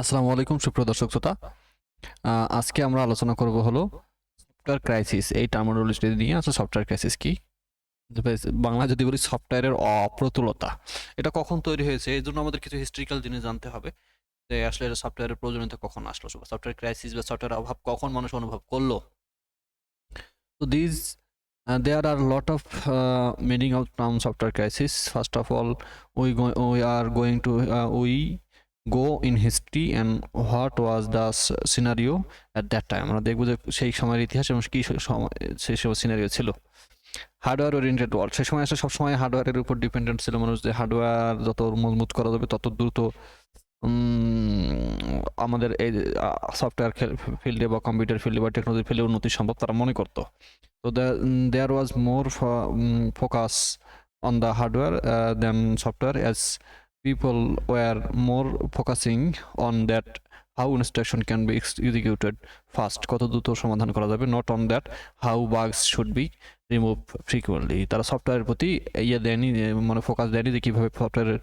আসসালামু আলাইকুম সুপ্রিয় দর্শক শ্রোতা। আজকে আমরা আলোচনা করব হলো সফটওয়্যার ক্রাইসিস এই টার্মিনোলজিটি নিয়ে আসলে সফটওয়্যার ক্রাইসিস কি? বাংলা যদি বলি সফটওয়্যারের অপ্রতুলতা। এটা কখন তৈরি হয়েছে? এই জন্য আমাদের কিছু হিস্ট্রিক্যাল জিনিস জানতে হবে। যে আসলে এটা সফটওয়্যারের প্রয়োজনীয়তা কখন আসলো? সফটওয়্যার ক্রাইসিস বা সফটওয়্যার অভাব কখন মানুষ অনুভব করল? তো this there are a lot of uh, meaning of term software crisis. First of are going to uh, we in history and what was the s- scenario at that time. আমরা দেখব যে সেই সময়ের ইতিহাস এবং কী সেই সময় সিনারিও ছিল। হার্ডওয়্যার ওরিয়েন্টেড ওয়ার্ল্ড সেই সময় আসলে সবসময় হার্ডওয়্যারের উপর ডিপেন্ডেন্ট ছিল মানুষ যে হার্ডওয়্যার যত মজবুত করা যাবে তত দ্রুত আমাদের এই সফটওয়্যার ফিল্ডে বা কম্পিউটার ফিল্ডে বা টেকনোলজি ফিল্ডে উন্নতি সম্ভব তারা মনে করতো। So the, mm, there focus on the mm, focus software the people were more focusing on that how instruction can be executed fast, কত দ্রুত সমাধান করা যাবে, not on that how bugs should be removed frequently তারা সফটওয়্যারের প্রতি ইয়ে দেয়নি মানে ফোকাস দেয়নি যে কীভাবে সফটওয়্যারের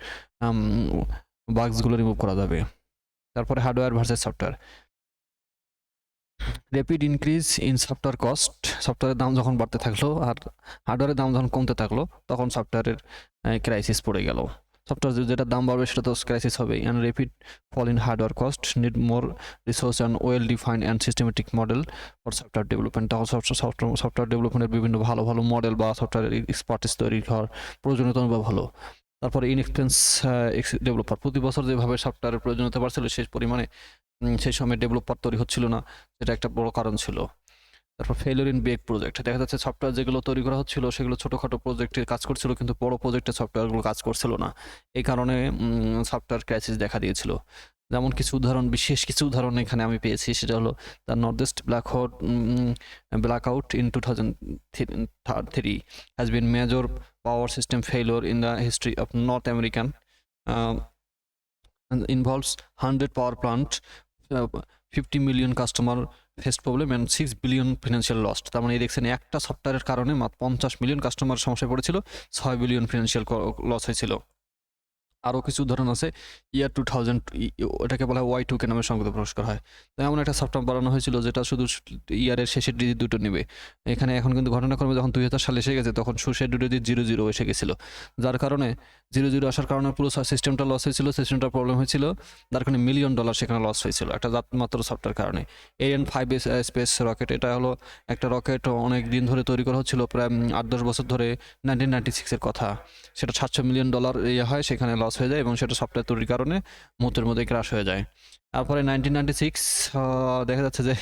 বাগসগুলো রিমুভ করা যাবে। তারপরে hardware versus software rapid increase in software cost সফটওয়্যারের দাম যখন বাড়তে থাকল আর হার্ডওয়্যারের দাম যখন কমতে থাকল, তখন সফটওয়্যারের ক্রাইসিস পড়ে গেল। সফটওয়্যার যেটা দাম বাড়বে সেটা তো ক্রাইসিস হবে and rapid fall in hardware cost need more resource and well defined and systematic model for software development তখন সফটওয়্যার সফটওয়্যার ডেভেলপমেন্টের বিভিন্ন ভালো ভালো মডেল বা সফটওয়্যার এক্সপার্টিস তৈরি হওয়ার প্রয়োজনীয়তা অনুভব হলো। তারপরে ইনএক্সপেন্স ডেভেলপার প্রতি বছর যেভাবে সফটওয়্যারের প্রয়োজনীয়তা বাড়ছিল শেষ পরিমাণে সেই সময় ডেভেলপার তৈরি হচ্ছিল না যেটা একটা বড় কারণ ছিল। তারপর ফেলিওর ইন বেগ প্রজেক্ট দেখা যাচ্ছে সফটওয়্যার যেগুলো তৈরি করা হচ্ছিল সেগুলো ছোটোখাটো প্রজেক্টে কাজ করছিল কিন্তু বড় প্রজেক্টে সফটওয়্যারগুলো কাজ করছিল না। এই কারণে সফটওয়্যার ক্রাইসিস দেখা দিয়েছিল। যেমন কিছু উদাহরণ বিশেষ কিছু উদাহরণ এখানে আমি পেয়েছি সেটা হলো the north east black hot black out in two thousand three has been major power system failure in the history of north American involves 100 power plant uh, 50 million faced problem and 6 billion financial lost তার মানে এই দেখছেন, একটা সফটওয়্যারের কারণে মাত্র পঞ্চাশ million customer সমস্যায় পড়েছিল, ছয় বিলিয়ন ফিনান্সিয়াল লস হয়েছিল। আরও কিছু উদাহরণ আছে ইয়ার টু থাউজেন্ড ওটাকে বলা হয় ওয়াই টুকে নামে সংগত প্রকাশ করা হয়। তো এমন একটা সফটওয়্যার বানানো হয়েছিল যেটা শুধু ইয়ারের শেষের ডিজিট দুটো নেবে। এখানে এখন কিন্তু ঘটনাক্রমে যখন দুই হাজার সালে এসে গেছে, তখন শেষের ডিজিট জিরো জিরো এসে গেছিল। যার কারণে জিরো জিরো আসার কারণে পুরো সিস্টেমটা লস হয়েছিল সিস্টেমটা প্রবলেম হয়েছিল। যার কারণে মিলিয়ন ডলার সেখানে লস হয়েছিল, একটা মাত্র সফটওয়্যার কারণে। এন ফাইভ স্পেস রকেট এটা হলো একটা রকেট অনেক দিন ধরে তৈরি করা হচ্ছিল, প্রায় আট দশ বছর ধরে নাইনটিন নাইনটি সিক্সের কথা। সেটা সাতশো মিলিয়ন ডলার ইয়ে হয়, সেখানে লস হয়ে যায় এবং সেটা সফটওয়্যার তৈরির কারণে মুহূর্তের মধ্যে ক্রাশ হয়ে যায়। তারপরে নাইনটিন নাইনটি সিক্স দেখা যাচ্ছে যে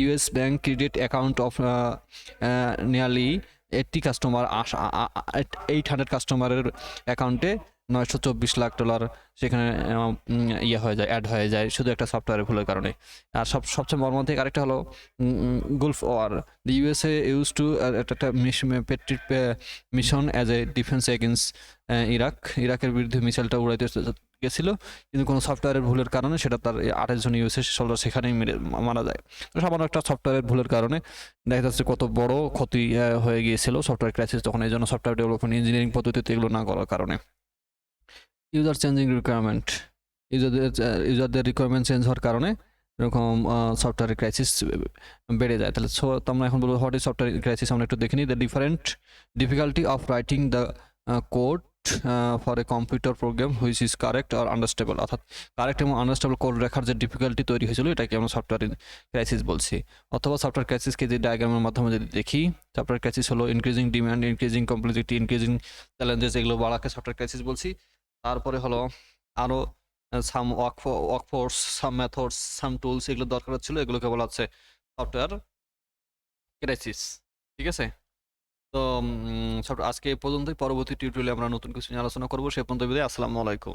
US bank credit account of nearly eighty customer eight hundred কাস্টমারের অ্যাকাউন্টে নয়শো চব্বিশ লাখ ডলার সেখানে ইয়ে হয়ে যায় অ্যাড হয়ে যায় শুধু একটা সফটওয়্যারের ভুলের কারণে। আর সব, সবচেয়ে মর্মান্তিক আরেকটা হলো Gulf war the USA use to একটা mission as a defence against Iraq ইরাকের বিরুদ্ধে মিসাইলটা উড়াইতে গেছিল, কিন্তু কোনো সফটওয়্যারের ভুলের কারণে সেটা তার আঠাশ জন ইউএসএ সোলজার সেখানেই মেরে, মারা যায়। সামান্য একটা সফটওয়্যারের ভুলের কারণে দেখা যাচ্ছে কত বড় ক্ষতি হয়ে গিয়েছিল সফটওয়্যার ক্রাইসিস তখন। এই জন্য সফটওয়্যার ডেভেলপমেন্ট ইঞ্জিনিয়ারিং পদ্ধতিতে এগুলো না করার কারণে। ইউজার চেঞ্জিং রিকোয়ারমেন্ট ইউজারদের ইউজারদের রিকোয়ারমেন্ট চেঞ্জ হওয়ার কারণে এরকম সফটওয়্যার ক্রাইসিস বেড়ে যায়। তাহলে সো আমরা এখন বলব হোয়াট ইজ সফটওয়্যার ক্রাইসিস আমরা একটু দেখে নিই। The different difficulty of writing the code for a computer program which is correct or understandable অর্থাৎ কারেক্ট এবং আন্ডারস্টেবল কোড রেখার যে ডিফিকাল্টি তৈরি হয়েছিল, এটাকে আমরা সফটওয়্যার ক্রাইসিস বলছি। অথবা সফটওয়্যার ক্রাইসিসকে যে ডায়াগ্রামের মাধ্যমে যদি দেখি সফটওয়্যার ক্রাইসিস হলো increasing demand increasing complexity increasing challenges এগুলো বাড়াকে সফটওয়্যার ক্রাইসিস বলছি। তারপরে হলো আরও some work workforce some methods some tools এগুলো দরকার ছিল, এগুলোকে বলা হচ্ছে সফটওয়্যার ক্রাইসিস ঠিক আছে? তো সফটওয়্যার আজকে এই পর্যন্তই, পরবর্তী টিউটোরিয়ালে আমরা নতুন কিছু নিয়ে আলোচনা করব, সে পর্যন্ত বিদায়, আসসালামু আলাইকুম।